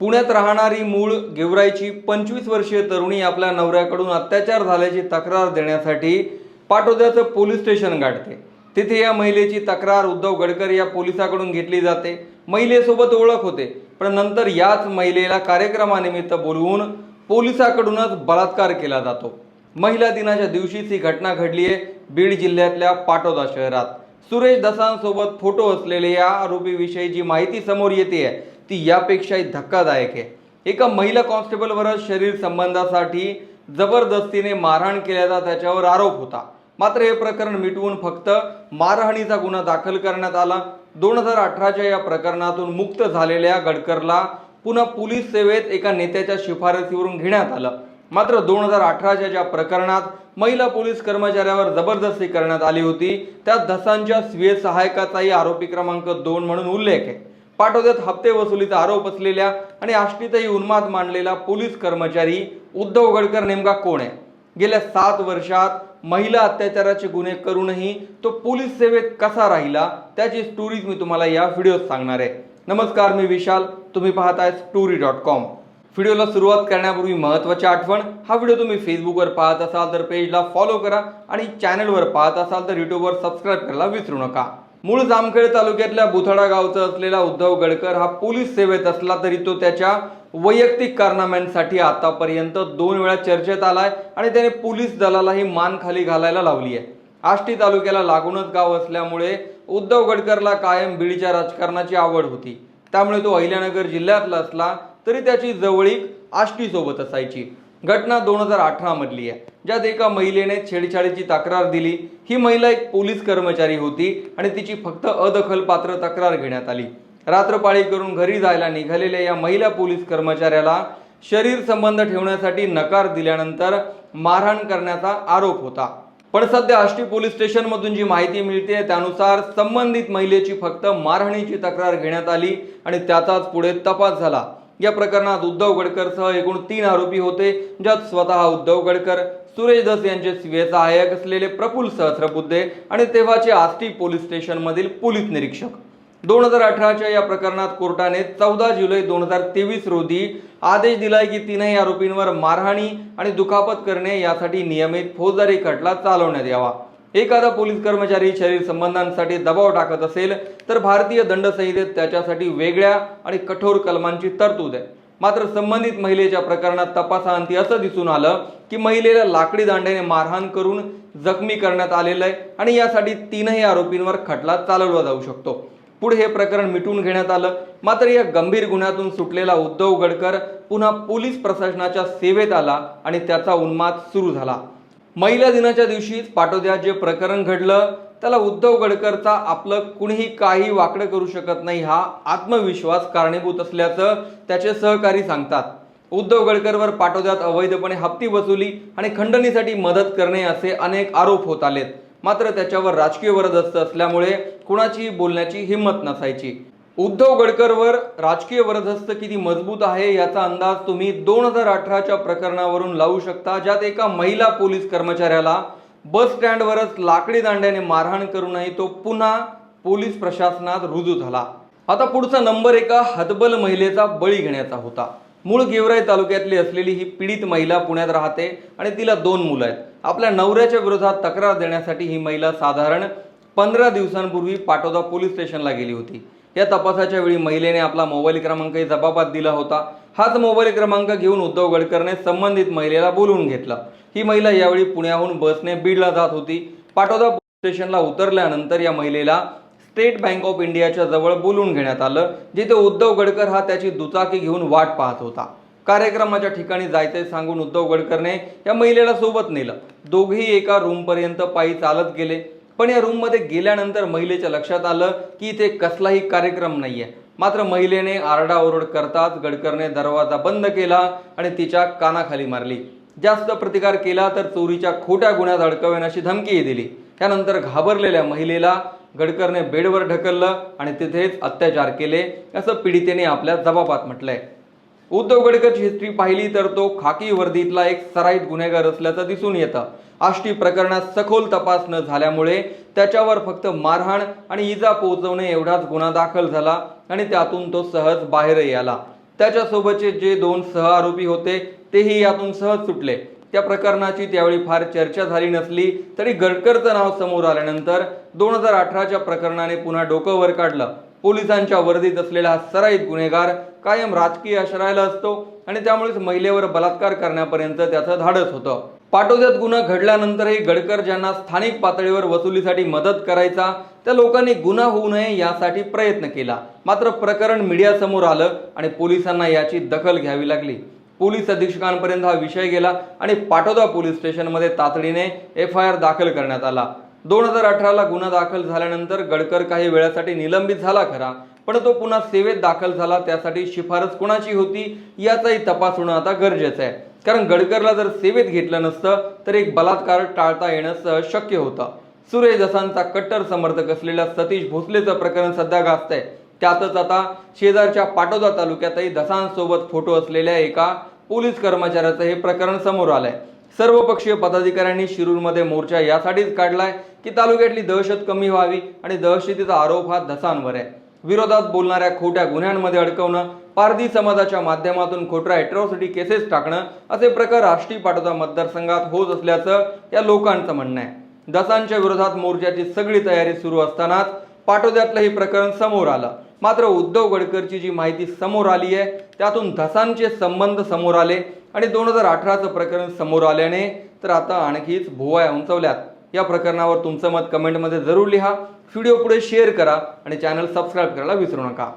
पुण्यात राहणारी मूळ गेवराईची पंचवीस वर्षीय तरुणी आपल्या नवऱ्याकडून अत्याचार झाल्याची तक्रार देण्यासाठी पाटोद्याचं पोलीस स्टेशन गाठते. तिथे या महिलेची तक्रार उद्धव गडकर या पोलिसाकडून घेतली जाते. महिलेसोबत ओळख होते पण नंतर याच महिलेला कार्यक्रमानिमित्त बोलवून पोलिसाकडूनच बलात्कार केला जातो. महिला दिनाच्या दिवशीच ही घटना घडली आहे बीड जिल्ह्यातल्या पाटोदा शहरात. सुरेश दसांसोबत फोटो असलेले या आरोपीविषयी जी माहिती समोर येते आहे ती यापेक्षाही धक्कादायक आहे. एका महिला कॉन्स्टेबलवरच शरीर संबंधासाठी जबरदस्तीने मारहाण केल्याचा त्याच्यावर आरोप होता. मात्र हे प्रकरण मिटवून फक्त मारहाणीचा गुन्हा दाखल करण्यात आला. दोन हजार अठराच्या या प्रकरणातून मुक्त झालेल्या गडकरला पुन्हा पोलीस सेवेत एका नेत्याच्या शिफारसीवरून घेण्यात आलं. मात्र दोन हजार अठराच्या ज्या प्रकरणात महिला पोलीस कर्मचाऱ्यावर जबरदस्ती करण्यात आली होती त्यात धसांच्या स्वीय सहायकाचाही आरोपी क्रमांक दोन म्हणून उल्लेख आहे. पाठोद्यात हप्ते वसुलीचा आरोप असलेल्या आणि आष्टीतही उन्माद मांडलेला पोलीस कर्मचारी उद्धव गडकर नेमका कोण आहे? गेल्या सात वर्षात महिला अत्याचाराचे गुन्हे करूनही तो पोलीस सेवेत कसा राहिला? त्याची स्टोरीज मी तुम्हाला या व्हिडिओत सांगणार आहे. नमस्कार मी विशाल. तुम्ही पाहताय स्टोरी डॉट कॉम व्हिडिओला सुरुवात करण्यापूर्वी महत्त्वाची आठवण हा व्हिडिओ तुम्ही फेसबुकवर पाहत असाल तर पेजला फॉलो करा आणि चॅनलवर पाहत असाल तर यूट्यूबवर सबस्क्राईब करायला विसरू नका. मूळ जामखेड तालुक्यातल्या बुथडा गावचा असलेला उद्धव गडकर हा पोलीस सेवेत असला तरी तो त्याच्या वैयक्तिक कारनाम्यांसाठी आतापर्यंत दोन वेळा चर्चेत आलाय आणि त्याने पोलीस दलालाही मान खाली घालायला लावली आहे. आष्टी तालुक्याला लागूनच गाव असल्यामुळे उद्धव गडकरला कायम बीडच्या राजकारणाची आवड होती. त्यामुळे तो अहिल्यानगर जिल्ह्यातला असला तरी त्याची जवळीक आष्टीसोबत असायची. घटना दोन हजार अठरा मधली आहे. ज्यात एका महिलेने छेडछाडीची तक्रार दिली. ही महिला एक पोलीस कर्मचारी होती आणि तिची फक्त अदखल पात्र तक्रार घेण्यात आली. रात्रपाळी करून घरी जायला निघालेल्या या महिला पोलीस कर्मचाऱ्याला शरीर संबंध ठेवण्यासाठी नकार दिल्यानंतर मारहाण करण्याचा आरोप होता. पण सध्या आष्टी पोलीस स्टेशन मधून जी माहिती मिळते त्यानुसार संबंधित महिलेची फक्त मारहाणीची तक्रार घेण्यात आली आणि त्याचाच पुढे तपास झाला. या प्रकरणात उद्धव गडकरसह एकूण तीन आरोपी होते ज्यात स्वतः उद्धव गडकर सुरेश दस यांचे सीए सहाय्यक असलेले प्रफुल्ल सहस्रबुद्धे आणि तेव्हाचे आष्टी पोलीस स्टेशनमधील पोलीस निरीक्षक. दोन हजार अठराच्या या प्रकरणात कोर्टाने चौदा जुलै दोन हजार तेवीस रोजी आदेश दिलाय की तीनही आरोपींवर मारहाणी आणि दुखापत करणे यासाठी नियमित फौजदारी खटला चालवण्यात यावा. एखादा पोलीस कर्मचारी शरीर संबंधांसाठी दबाव टाकत असेल तर भारतीय दंड संहितेत त्याच्यासाठी वेगळ्या आणि कठोर कलमांची तरतूद आहे. मात्र संबंधित महिलेच्या प्रकरणात तपासाअंती असं दिसून आलं की महिलेला लाकडी दांड्याने मारहाण करून जखमी करण्यात आलेलं आहे आणि यासाठी तीनही आरोपींवर खटला चालवला जाऊ शकतो. पुढे हे प्रकरण मिटून घेण्यात आलं. मात्र या गंभीर गुन्ह्यातून सुटलेला उद्धव गडकर पुन्हा पोलीस प्रशासनाच्या सेवेत आला आणि त्याचा उन्माद सुरू झाला. महिला दिनाच्या दिवशीच पाटोद्यात जे प्रकरण घडलं. त्याला उद्धव गडकरचा आपलं कुणीही काही वाकडं करू शकत नाही हा आत्मविश्वास कारणीभूत असल्याचं त्याचे सहकारी सांगतात. उद्धव गडकरवर पाटोद्यात अवैधपणे हप्ती वसुली आणि खंडणीसाठी मदत करणे असे अनेक आरोप होत आलेत. मात्र त्याच्यावर राजकीय वरदस्त असल्यामुळे कुणाचीही बोलण्याची हिंमत नसायची. उद्धव गडकरवर राजकीय वरदस्त किती मजबूत आहे याचा अंदाज तुम्ही दोन हजार अठराच्या प्रकरणावरून लावू शकता ज्यात एका महिला पोलीस कर्मचाऱ्याला बस स्टँडवरच लाकडी दांड्याने मारहाण करूनही तो पुन्हा पोलीस प्रशासनात रुजू झाला. आता पुढचा नंबर एका हतबल महिलेचा बळी घेण्याचा होता. मूळ गेवराई तालुक्यातली असलेली ही पीडित महिला पुण्यात राहते आणि तिला दोन मुलं आहेत. आपल्या नवऱ्याच्या विरोधात तक्रार देण्यासाठी ही महिला साधारण पंधरा दिवसांपूर्वी पाटोदा पोलीस स्टेशनला गेली होती. या तपासाच्या वेळी महिलेने आपला मोबाईल क्रमांकही जबाबात दिला होता. हाच मोबाईल क्रमांक घेऊन उद्धव गडकरने संबंधित महिलेला बोलवून घेतलं. ही महिला यावेळी पुण्याहून बसने बीडला जात होती. पाटोदा पोलीस स्टेशनला उतरल्यानंतर या महिलेला स्टेट बँक ऑफ इंडियाच्या जवळ बोलून घेण्यात आलं जिथे उद्धव गडकर हा त्याची दुचाकी घेऊन वाट पाहत होता. कार्यक्रमाच्या ठिकाणी जायचे सांगून उद्धव गडकरने या महिलेला सोबत नेलं. दोघेही एका रूमपर्यंत पायी चालत गेले. पण या रूममध्ये गेल्यानंतर महिलेच्या लक्षात आलं की इथे कसलाही कार्यक्रम नाही आहे मात्र महिलेने आरडाओरड करताच गडकरने दरवाजा बंद केला आणि तिच्या कानाखाली मारली. जास्त प्रतिकार केला तर चोरीच्या खोट्या गुन्ह्यात अडकवेन अशी धमकीही दिली. त्यानंतर घाबरलेल्या महिलेला गडकरने बेडवर ढकललं आणि तिथेच अत्याचार केले असं पीडितेने आपल्या जबाबात म्हटलंय. उद्धव गडकरची हिस्ट्री पाहिली तर तो खाकी वर्दीतला एक सराईत गुन्हेगार असल्याचं दिसून येतं. आष्टी प्रकरणात सखोल तपास न झाल्यामुळे त्याच्यावर फक्त मारहाण आणि इजा पोहोचवणे एवढाच गुन्हा दाखल झाला आणि त्यातून तो सहज बाहेरही आला. त्याच्यासोबतचे जे दोन सह आरोपी होते तेही यातून सहज सुटले. त्या प्रकरणाची त्यावेळी फार चर्चा झाली नसली तरी गडकरचं नाव समोर आल्यानंतर दोन हजार अठराच्या प्रकरणाने पुन्हा डोकं वर काढलं. पोलिसांच्या वर्दीत असलेला हा सराईत गुन्हेगार कायम राजकीय आश्रयाला असतो आणि त्यामुळेच महिलेवर बलात्कार करण्यापर्यंत त्याचं धाडस होतं. पाटोद्यात गुन्हा घडल्यानंतरही गडकर ज्यांना स्थानिक पातळीवर वसुलीसाठी मदत करायचा त्या लोकांनी गुन्हा होऊ नये यासाठी प्रयत्न केला. मात्र प्रकरण मीडियासमोर आलं आणि पोलिसांना याची दखल घ्यावी लागली. पोलीस अधीक्षकांपर्यंत हा विषय गेला आणि पाटोदा पोलीस स्टेशनमध्ये तातडीने एफ आय आर दाखल करण्यात आला. दोन हजार अठराला गुन्हा दाखल झाल्यानंतर गडकर काही वेळासाठी निलंबित झाला खरा पण तो पुन्हा सेवेत दाखल झाला त्यासाठी शिफारस कोणाची होती याचाही तपास होणं आता गरजेचं आहे. कारण गडकरला जर सेवेत घेतलं नसतं तर एक बलात्कार टाळता येणं सहज शक्य होतं. सुरेश दसांचा कट्टर समर्थक असलेल्या सतीश भोसलेचं प्रकरण सध्या गाजतंय. त्यातच आता शेजारच्या पाटोदा तालुक्यातही दसांसोबत फोटो असलेल्या एका पोलीस कर्मचाऱ्याचं हे प्रकरण समोर आलंय. सर्वपक्षीय पदाधिकाऱ्यांनी शिरूरमध्ये मोर्चा यासाठीच काढलाय की तालुक्यातली दहशत कमी व्हावी आणि दहशतीचा आरोप हा धसांवर आहे. विरोधात बोलणाऱ्या खोट्या गुन्ह्यांमध्ये अडकवणं पारधी समाजाच्या माध्यमातून खोट्या एट्रॉसिटी केसेस टाकणं असे प्रकार राष्ट्रीय पाटोदा मतदारसंघात होत असल्याचं या लोकांचं म्हणणं आहे. दसांच्या विरोधात मोर्चाची सगळी तयारी सुरू असतानाच पाटोद्यातलं हे प्रकरण समोर आलं. मात्र उद्धव गडकरची जी माहिती समोर आली आहे त्यातून धसांचे संबंध समोर आले आणि दोन हजार अठराचं प्रकरण समोर आल्याने तर आता आणखीच भुवाया उंचवल्यात. या प्रकरणावर तुमचं मत कमेंटमध्ये जरूर लिहा. व्हिडिओ पुढे शेअर करा आणि चॅनल सबस्क्राईब करायला विसरू नका.